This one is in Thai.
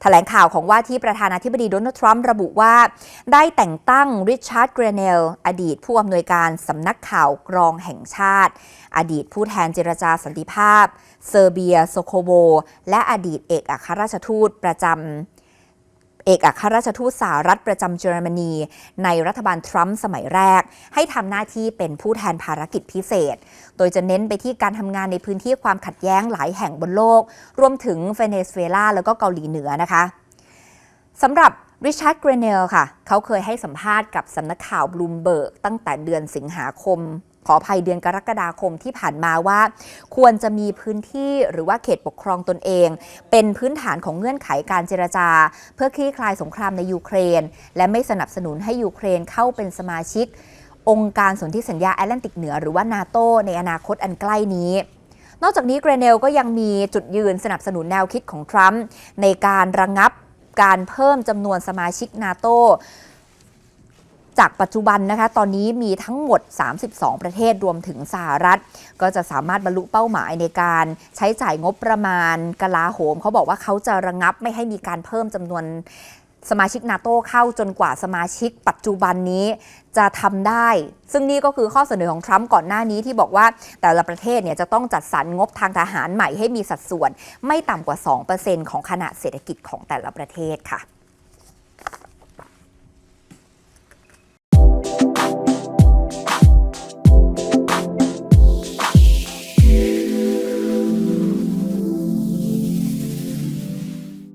แถลงข่าวของว่าที่ประธานาธิบดีโดนัลด์ทรัมป์ระบุว่า ได้แต่งตั้งริชาร์ดเกรเนล อดีตผู้อำนวยการสำนักข่าวกรองแห่งชาติ อดีตผู้แทนเจรจาสันติภาพ เซอร์เบีย โซโคโว และอดีตเอกอัครราชทูตประจำ เอกอัครราชทูตสหรัฐประจำเยอรมนี ในรัฐบาลทรัมป์สมัยแรก ให้ทำหน้าที่เป็นผู้แทนภารกิจพิเศษ โดยจะเน้นไปที่การทำงานในพื้นที่ความขัดแย้งหลายแห่งบนโลก รวมถึงเวเนซุเอลาแล้วก็เกาหลีเหนือนะคะสำหรับริชาร์ดเกรเนลค่ะ เขาเคยให้สัมภาษณ์กับสำนักข่าวบลูมเบิร์กตั้งแต่เดือนสิงหาคม ขออภัยเดือนกรกฎาคมที่ผ่านมาว่า ควรจะมีพื้นที่หรือว่าเขตปกครองตนเอง เป็นพื้นฐานของเงื่อนไขการเจรจา เพื่อคลี่คลายสงครามในยูเครน และไม่สนับสนุนให้ยูเครนเข้าเป็นสมาชิก องค์การสนธิสัญญาแอตแลนติกเหนือหรือว่านาโตในอนาคตอันใกล้นี้นอกจากนี้เกรเนลก็ยังมีจุดยืนสนับสนุนแนวคิดของทรัมป์ในการระงงับการเพิ่มจำนวนสมาชิกนาโต จากปัจจุบันนะคะ ตอนนี้มีทั้งหมด 32 ประเทศรวมถึงสหรัฐ ก็จะสามารถบรรลุเป้าหมายในการใช้จ่ายงบประมาณกลาโหม เขาบอกว่าเขาจะระงงับไม่ให้มีการเพิ่มจำนวนสมาชิกนาโต้เข้าจนกว่าสมาชิกปัจจุบันนี้จะทำได้ ซึ่งนี่ก็คือข้อเสนอของทรัมป์ก่อนหน้านี้ที่บอกว่าแต่ละประเทศเนี่ยจะต้องจัดสรรงบทางทหารใหม่ให้มีสัดส่วน ไม่ต่ำกว่า 2%ของขนาดเศรษฐกิจของแต่ละประเทศค่ะ